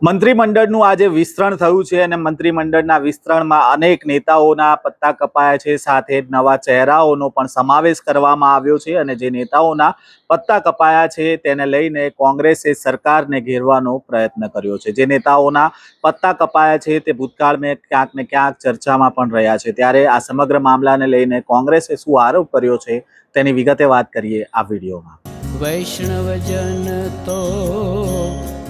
મંત્રીમંડળનું આજે વિસ્તરણ થયું છે અને મંત્રીમંડળના વિસ્તરણમાં અનેક નેતાઓના પત્તા કપાયા છે. સાથે નવા ચહેરાઓનો પણ સમાવેશ કરવામાં આવ્યો છે અને જે નેતાઓના પત્તા કપાયા છે તેને લઈને કોંગ્રેસે સરકારને ઘેરવાનો પ્રયત્ન કર્યો છે. જે નેતાઓના પત્તા કપાયા છે તે ભૂતકાળમાં ક્યાંક ને ક્યાંક ચર્ચામાં પણ રહ્યા છે. ત્યારે આ સમગ્ર મામલાને લઈને કોંગ્રેસે શું આરોપ કર્યો છે તેની વિગતે વાત કરીએ આ વિડીયોમાં. વૈષ્ણવજન તો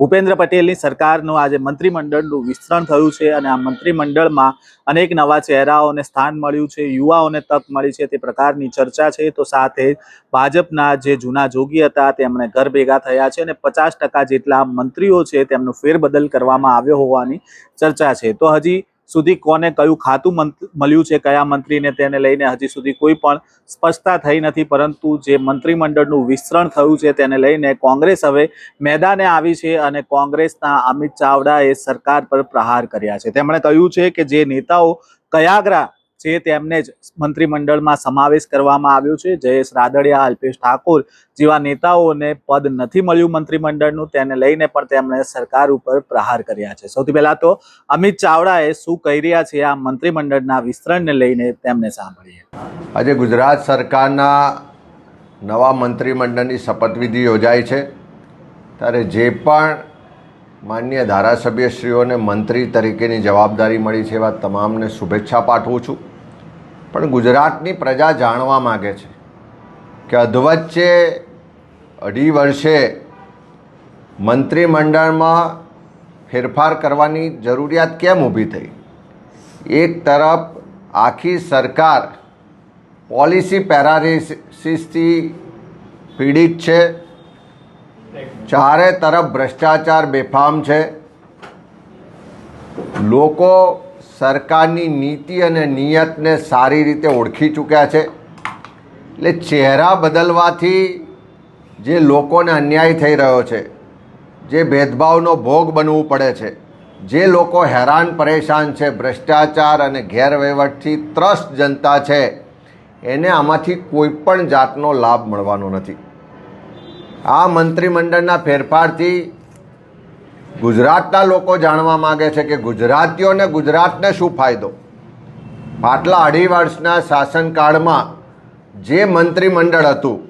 ભૂપેન્દ્ર પટેલની સરકારનું આજે મંત્રીમંડળનું વિસ્તરણ થયું છે અને આ મંત્રીમંડળમાં અનેક નવા ચહેરાઓને સ્થાન મળ્યું છે, યુવાઓને તક મળી છે, તે પ્રકારની ચર્ચા છે. તો સાથે ભાજપના જે જૂના જોગી હતા તેમણે ઘર ભેગા થયા છે અને પચાસ ટકા જેટલા મંત્રીઓ છે તેમનો ફેરબદલ કરવામાં આવ્યો હોવાની ચર્ચા છે. તો હજી સુધી કોને કયું ખાતું મળ્યું છે, કયા મંત્રીને તેને લઈને હજી સુધી કોઈ પણ સ્પષ્ટતા થઈ નથી, પરંતુ જે મંત્રીમંડળનું વિસ્તરણ થયું છે તેને લઈને કોંગ્રેસ હવે મેદાને આવી છે અને કોંગ્રેસના અમિત ચાવડાએ સરકાર પર પ્રહાર કર્યા છે. તેમણે કહ્યું છે કે જે નેતાઓ કયાગ્રા છે તેમને જ મંત્રીમંડળમાં સમાવેશ કરવામાં આવ્યો છે. જયેશ રાદડિયા, અલ્પેશ ઠાકોર જેવા નેતાઓને પદ નથી મળ્યું મંત્રીમંડળનું, તેને લઈને પણ તેમણે સરકાર ઉપર પ્રહાર કર્યા છે. સૌથી પહેલા તો અમિત ચાવડાએ શું કહી રહ્યા છે આ મંત્રીમંડળના વિસ્તરણને લઈને તેમને સાંભળીએ. આજે ગુજરાત સરકારના નવા મંત્રીમંડળની શપથવિધિ યોજાય છે. ત્યારે જે પણ માન્ય ધારાસભ્યશ્રીઓને મંત્રી તરીકેની જવાબદારી મળી છે એવા તમામને શુભેચ્છા પાઠવું છું. પણ ગુજરાતની પ્રજા જાણવા માગે છે કે અધવચ્ચે અઢી વર્ષે મંત્રીમંડળમાં ફેરફાર કરવાની જરૂરિયાત કેમ ઊભી થઈ? એક તરફ આખી સરકાર પોલિસી પેરાલિસિસથી પીડિત છે, ચારે તરફ ભ્રષ્ટાચાર બેફામ છે. લોકો સરકારની નીતિ અને નિયતને સારી રીતે ઓળખી ચૂક્યા છે. એટલે ચહેરા બદલવાથી જે લોકોને અન્યાય થઈ રહ્યો છે, જે ભેદભાવનો ભોગ બનવું પડે છે, જે લોકો હેરાન પરેશાન છે, ભ્રષ્ટાચાર અને ગેરવહીવટથી ત્રસ્ત જનતા છે, એને આમાંથી કોઈ પણ જાતનો લાભ મળવાનો નથી. આ મંત્રીમંડળના ફેરફારથી ગુજરાતના લોકો જાણવા માગે છે કે ગુજરાતીઓને ગુજરાતને શું ફાયદો? પાટલા અઢી વર્ષના શાસનકાળમાં જે મંત્રીમંડળ હતું,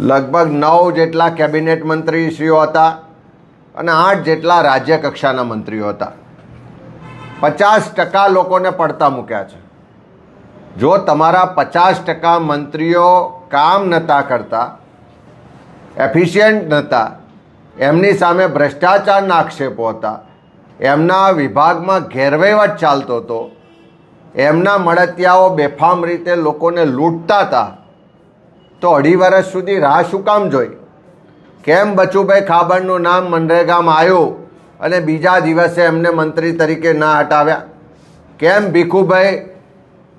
લગભગ નવ જેટલા કેબિનેટ મંત્રીશ્રીઓ હતા અને આઠ જેટલા રાજ્ય કક્ષાના મંત્રીઓ હતા. પચાસ ટકા લોકોને પડતા મૂક્યા છે. જો તમારા પચાસ ટકા મંત્રીઓ કામ નહોતા કરતા, એફિશિયન્ટ નહોતા એમની સામે ભ્રષ્ટાચારના આક્ષેપો હતા. એમના વિભાગમાં ગેરવહીવટ ચાલતો હતો. એમના મળતિયાઓ બેફામ રીતે લોકોને લૂંટતા હતા. તો અઢી વર્ષ સુધી રાહ શું કામ જોઈ? કેમ બચુભાઈ ખાબડનું નામ મનરેગામાં આવ્યું અને બીજા દિવસે એમને મંત્રી તરીકે ના હટાવ્યા? કેમ ભીખુભાઈ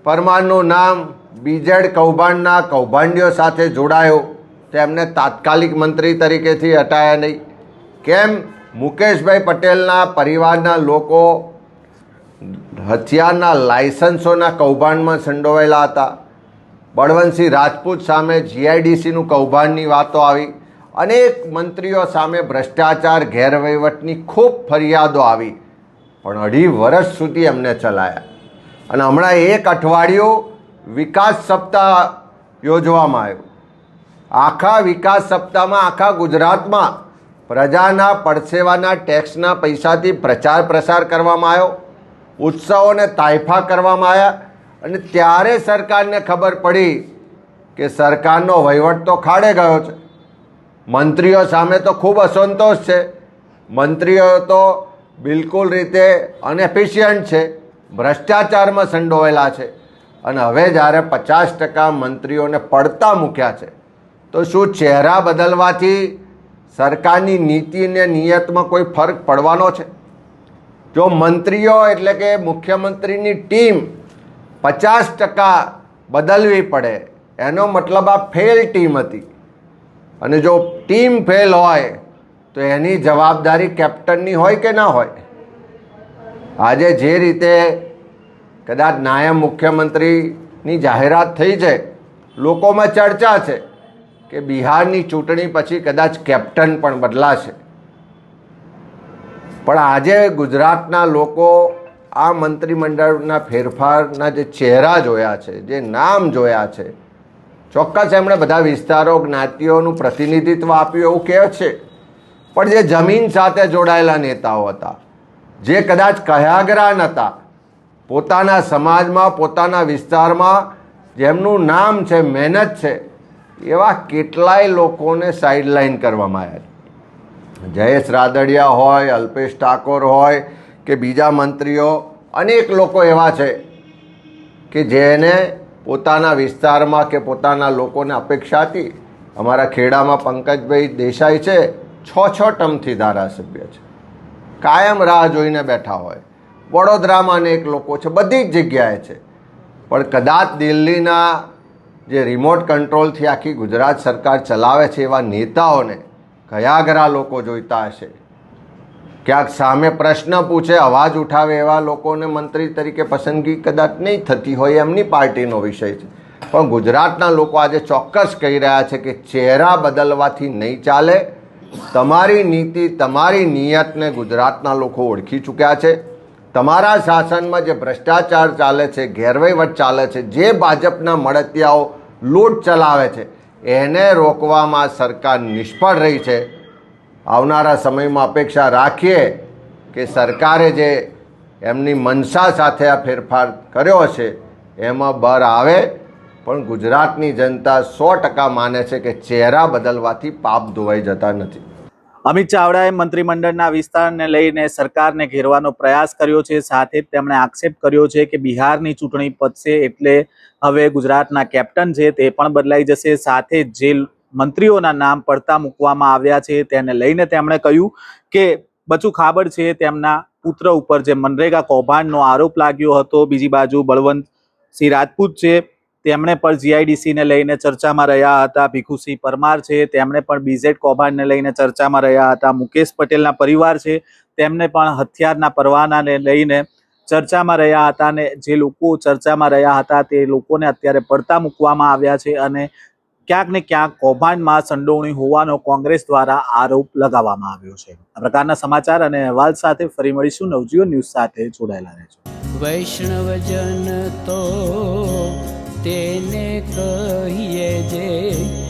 પરમારનું નામ બીજેડ કૌભાંડના કૌભાંડીઓ સાથે જોડાયું? તો એમને તાત્કાલિક મંત્રી તરીકેથી હટાયા નહીં. કેમ? મુકેશભાઈ પટેલના પરિવારના લોકો હથિયારના લાયસન્સોના કૌભાંડમાં સંડોવાયેલા હતા. બળવંતસિંહ રાજપૂત સામે જીઆઈડીસીનું કૌભાંડની વાતો આવી. અનેક મંત્રીઓ સામે ભ્રષ્ટાચાર, ગેરવહીવટની ખૂબ ફરિયાદો આવી. પણ અઢી વર્ષ સુધી એમને ચલાયા. અને હમણાં એક અઠવાડિયું વિકાસ સપ્તાહ યોજવામાં આવ્યું. આખા વિકાસ સપ્તાહમાં, આખા ગુજરાતમાં પ્રજાના પડસેવાના ટેક્સના પૈસાથી પ્રચાર પ્રસાર કરવામાં આવ્યો, ઉત્સવોને તાઇફા કરવામાં આવ્યા અને ત્યારે સરકારને ખબર પડી કે સરકારનો વહીવટ તો ખાડે ગયો છે. મંત્રીઓ સામે તો ખૂબ અસંતોષ છે. મંત્રીઓ તો બિલકુલ રીતે અનએફિશિયન્ટ છે, ભ્રષ્ટાચારમાં સંડોવાયેલા છે અને હવે જ્યારે પચાસ ટકા મંત્રીઓને પડતા મૂક્યા છે તો શું ચહેરા બદલવાથી સરકારની નીતિ અને નિયતમાં કોઈ ફરક પડવાનો છે? જો મંત્રીઓ એટલે કે મુખ્યમંત્રીની ટીમ પચાસ ટકા બદલવી પડે, એનો મતલબ આ ફેલ ટીમ હતી. અને જો ટીમ ફેલ હોય, તો એની જવાબદારી કેપ્ટનની હોય કે ના હોય? આજે જે રીતે કદાચ નાયબ મુખ્યમંત્રીની જાહેરાત થઈ છે, લોકોમાં ચર્ચા છે કે બિહારની ચૂંટણી પછી કદાચ કેપ્ટન પણ બદલાશે. પણ આજે ગુજરાતના લોકો આ મંત્રીમંડળના ફેરફારના જે ચહેરા જોયા છે, જે નામ જોયા છે, ચોક્કસ એમણે બધા વિસ્તારો જ્ઞાતિઓનું પ્રતિનિધિત્વ આપ્યું એવું કહે છે. પણ જે જમીન સાથે જોડાયેલા નેતાઓ હતા, જે કદાચ કયાગરા નહોતા પોતાના સમાજમાં, પોતાના વિસ્તારમાં જેમનું નામ છે, મહેનત છે એવા કેટલાય લોકોને સાઇડલાઇન કરવામાં આવ્યા છે. જયેશ રાદડિયા હોય, અલ્પેશ ઠાકોર હોય કે બીજા મંત્રીઓ, અનેક લોકો એવા છે કે જેને પોતાના વિસ્તારમાં કે પોતાના લોકોને અપેક્ષા હતી. અમારા ખેડામાં પંકજભાઈ દેસાઈ છે છ છ ટર્મથી ધારાસભ્ય છે. કાયમ રાહ જોઈને બેઠા હોય. વડોદરામાં અનેક લોકો છે, બધી જ જગ્યાએ છે. પણ કદાચ દિલ્હીના જે રિમોટ કંટ્રોલથી આખી ગુજરાત સરકાર ચલાવે છે એવા નેતાઓને કયા ઘરા લોકો જોઈતા હશે? ક્યાંક સામે પ્રશ્ન પૂછે, અવાજ ઉઠાવે એવા લોકોને મંત્રી તરીકે પસંદગી કદાચ નહીં થતી હોય એમની પાર્ટીનો વિષય છે. પણ ગુજરાતના લોકો આજે ચોક્કસ કહી રહ્યા છે કે ચહેરા બદલવાથી નહીં ચાલે. તમારી નીતિ, તમારી નિયતને ગુજરાતના લોકો ઓળખી ચૂક્યા છે. તમારા શાસનમાં જે ભ્રષ્ટાચાર ચાલે છે ગેરવહીવટ ચાલે છે, જે ભાજપના મળતિયાઓ લૂંટ ચલાવે છે, એને રોકવામાં સરકાર નિષ્ફળ રહી છે. આવનારા સમયમાં અપેક્ષા રાખીએ કે સરકારે જે એમની મનસા સાથે આ ફેરફાર કર્યો છે એમાં બર આવે. પણ ગુજરાતની જનતા સો ટકા માને છે કે ચહેરા બદલવાથી પાપ ધોવાઈ જતા નથી. અમિત ચાવડાએ મંત્રીમંડળના વિસ્તારને લઈને સરકારને ઘેરવાનો પ્રયાસ કર્યો છે. સાથે જ તેમણે આક્ષેપ કર્યો છે કે બિહારની ચૂંટણી પતશે એટલે હવે ગુજરાતના કેપ્ટન છે તે પણ બદલાઈ જશે. સાથે જ મંત્રીઓના નામ પડતા મૂકવામાં આવ્યા છે તેને લઈને તેમણે કહ્યું કે બચુ ખાબડ છે તેમના પુત્ર ઉપર. જે મનરેગા કૌભાંડનો આરોપ લાગ્યો હતો. બીજી બાજુ બળવંત સિંહ રાજપૂત છે. તેમણે પણ જીઆઈડીસીને લઈને ચર્ચામાં રહ્યા હતા. ભીખુસિંહ પરમાર છે, તેમણે પણ બીઝેડ કૌભાંડને લઈને ચર્ચામાં રહ્યા હતા. મુકેશ પટેલના પરિવાર છે, તેમને પણ હથિયારના પરવાનાને લઈને ચર્ચામાં રહ્યા હતા અને જે લોકો ચર્ચામાં રહ્યા હતા તે લોકોને અત્યારે પડતા મૂકવામાં આવ્યા છે અને ક્યાંક ને ક્યાંક કૌભાંડમાં સંડોવણી હોવાનો કોંગ્રેસ દ્વારા આરોપ લગાવવામાં આવ્યો છે. આ પ્રકારના સમાચાર અને અહેવાલ સાથે ફરી મળીશું. નવજીવન ન્યૂઝ સાથે જોડાયેલા રહેજો. વૈષ્ણવજન તો તેને કહીએ જે